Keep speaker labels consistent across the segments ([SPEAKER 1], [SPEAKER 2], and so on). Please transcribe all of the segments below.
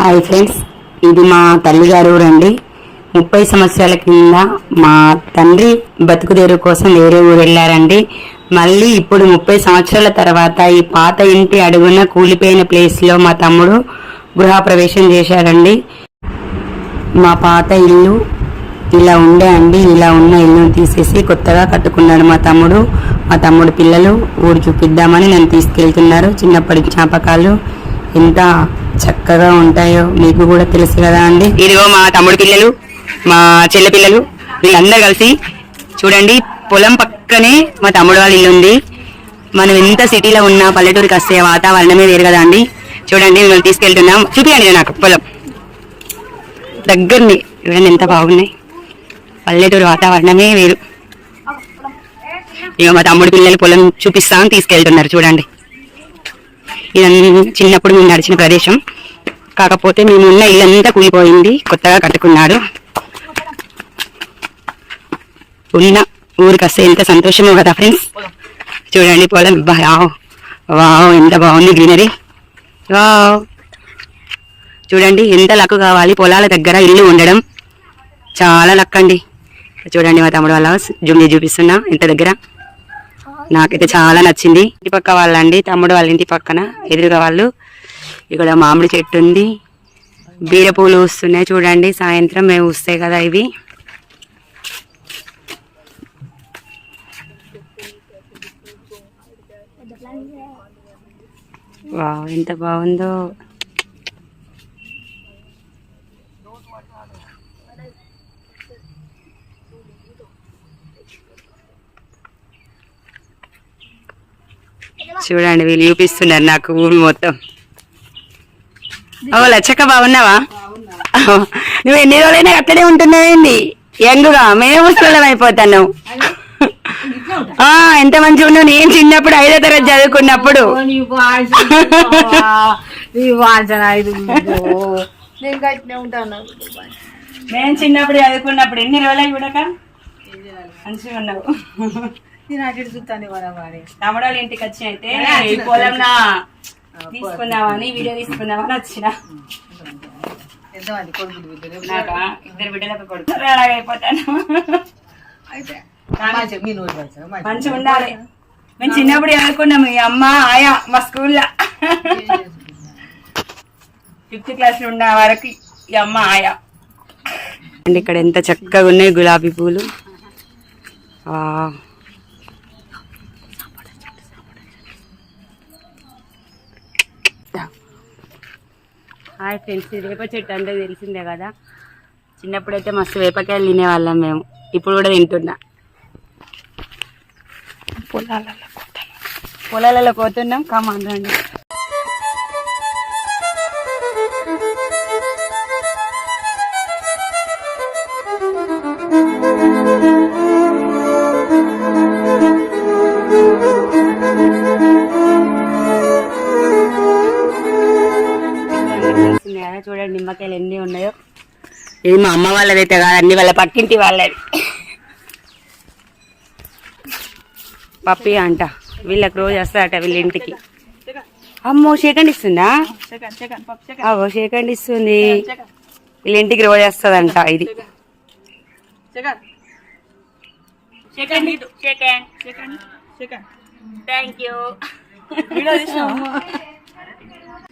[SPEAKER 1] Hi friends ఇది మా తల్లిగారు ఊరండి ముప్పై సంవత్సరాల కింద మా తండ్రి బతుకుదేరు కోసం వేరే ఊరు వెళ్ళారండి. మళ్ళీ ఇప్పుడు ముప్పై సంవత్సరాల తర్వాత ఈ పాత ఇంటి అడుగున కూలిపోయిన ప్లేస్లో మా తమ్ముడు గృహప్రవేశం చేశారండి మా పాత ఇల్లు ఇలా ఉండే అండి. ఇలా ఉన్న ఇల్లును తీసేసి కొత్తగా కట్టుకున్నాడు మా తమ్ముడు. మా తమ్ముడు పిల్లలు ఊరు చూపిద్దామని నన్ను తీసుకెళ్తున్నారు. చిన్నప్పటి జ్ఞాపకాలు ఎంత చక్కగా ఉంటాయో మీకు కూడా తెలుసు కదా అండి. ఇదిగో మా తమ్ముడు పిల్లలు మా చెల్లె పిల్లలు వీళ్ళందరూ కలిసి చూడండి పొలం పక్కనే మా తమ్ముడు వాళ్ళ ఇల్లు ఉంది. మనం ఎంత సిటీలో ఉన్నా పల్లెటూరికి వస్తే వాతావరణమే వేరు కదా అండి. చూడండి మిమ్మల్ని తీసుకెళ్తున్నాం. చూపియండి నాకు పొలం. దగ్గరని చూడండి ఎంత బాగున్నాయి. పల్లెటూరు వాతావరణమే వేరు. ఇక మా తమ్ముడు పిల్లలు పొలం చూపిస్తాను తీసుకెళ్తున్నారు చూడండి. ఇదంతా చిన్నప్పుడు మేము నడిచిన ప్రదేశం. కాకపోతే మేము ఉన్న ఇల్లంతా కూలిపోయింది. కొత్తగా కట్టుకున్నాడు ఉన్న ఊరికి వస్తే ఎంత సంతోషమో కదా ఫ్రెండ్స్. చూడండి పొలం. వావ్. వావ్ ఎంత బాగుంది గ్రీనరీ. వావ్. చూడండి ఎంత లక్ కావాలి పొలాల దగ్గర ఇల్లు ఉండడం. చాలా లక్ అండి చూడండి మా తమ్ముడు వాళ్ళ జూమ్ చూపిస్తున్నా. ఇంత దగ్గర. నాకైతే చాలా నచ్చింది. ఇంటి పక్క వాళ్ళండి తమ్ముడు వాళ్ళ ఇంటి పక్కన ఎదురుగా వాళ్ళు. ఇక్కడ మామిడి చెట్టు ఉంది. బీర పూలు వస్తున్నాయి చూడండి. సాయంత్రం మేము వస్తాయి కదా ఇవి. వావ్ ఎంత బాగుందో. చూడండి వీళ్ళు చూపిస్తున్నారు నాకు ఊరు మొత్తం. ఓ లచ్చక్క బాగున్నావా? నువ్వు ఎన్ని రోజులైనా అక్కడే ఉంటున్నావేంది యంగుగా మేము ముసలం అయిపోతాను ఆ, ఎంత మంచిగా ఉన్నావు? నేను చిన్నప్పుడు ఐదో తరగతి చదువుకున్నప్పుడు.
[SPEAKER 2] నేను
[SPEAKER 1] చిన్నప్పుడు చదువుకున్నప్పుడు ఎన్ని రోజులు చూడక మంచిగా ఉన్నావు.
[SPEAKER 2] నేను అటు చూస్తాను వాడే.
[SPEAKER 1] తమ్ముడు ఇంటికి వచ్చి అయితే ఈ పొలం నా తీసుకున్నావని వీడియో తీసుకున్నావని వచ్చిన.
[SPEAKER 2] ఎంతమంది
[SPEAKER 1] ఇద్దరు బిడ్డలకు కొడుకు.
[SPEAKER 2] అయితే మంచిగా
[SPEAKER 1] ఉండాలి. మేము చిన్నప్పుడు చదువుకున్నాం మీ అమ్మ ఆయా మా స్కూల్లో. ఫిఫ్త్ క్లాస్లో ఉన్న వరకు ఈ అమ్మ ఆయా. అండి ఇక్కడ ఎంత చక్కగా ఉన్నాయి గులాబీ పూలు. హాయ్ ఫ్రెండ్స్ వేప చెట్టు అంటే తెలిసిందే కదా? చిన్నప్పుడైతే మస్తు వేపకాయలు తినేవాళ్ళం మేము. ఇప్పుడు కూడా తింటున్నా. పొలాలలో పొలాలలో పోతున్నాం కమాన్ రండి. ఇది మా అమ్మ వాళ్ళదైతే కాదు అన్ని వాళ్ళ పక్కింటి వాళ్ళది. పప్పి అంట వీళ్ళకి రోజు వస్తారట వీళ్ళ ఇంటికి. అమ్మో షేకండ్ ఇస్తుందా? అవో షేకండ్ ఇస్తుంది. వీళ్ళ ఇంటికి రోజు వస్తుందంట ఇది. థ్యాంక్ యూ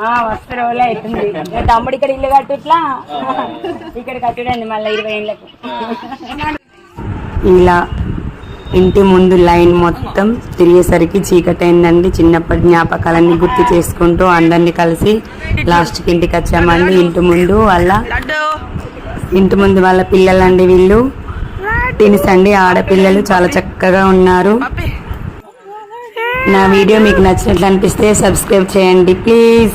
[SPEAKER 1] అవుతుంది. తమ్ముడు ఇక్కడ ఇల్లు కట్టు ఇట్లా ఇక్కడ కట్టుడండి మళ్ళీ ఇరవై ఏళ్ళకు. ఇలా ఇంటి ముందు లైన్ మొత్తం తిరిగేసరికి చీకటి అయిందండి చిన్నప్పటి జ్ఞాపకాలన్నీ గుర్తు చేసుకుంటూ అందరినీ కలిసి లాస్ట్కి ఇంటికి వచ్చామండి. ఇంటి ముందు వాళ్ళ ఇంటి ముందు వాళ్ళ పిల్లలండి వీళ్ళు. తినిసండి. ఆడపిల్లలు చాలా చక్కగా ఉన్నారు. నా వీడియో మీకు నచ్చినట్లు అనిపిస్తే సబ్స్క్రైబ్ చేయండి ప్లీజ్.